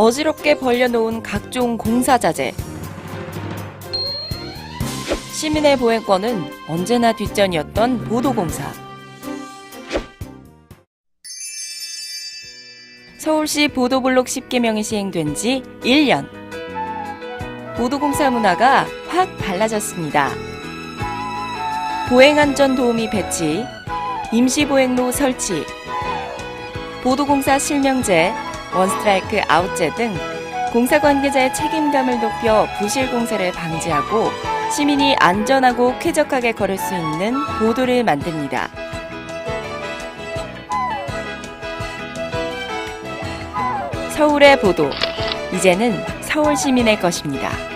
어지럽게 벌려놓은 각종 공사자재. 시민의 보행권은 언제나 뒷전이었던 보도공사. 서울시 보도블록 10개명이 시행된 지 1년. 보도공사 문화가 확 달라졌습니다. 보행안전 도우미 배치, 임시보행로 설치, 보도공사 실명제, 원스트라이크 아웃제 등 공사 관계자의 책임감을 높여 부실 공사를 방지하고 시민이 안전하고 쾌적하게 걸을 수 있는 보도를 만듭니다. 서울의 보도. 이제는 서울 시민의 것입니다.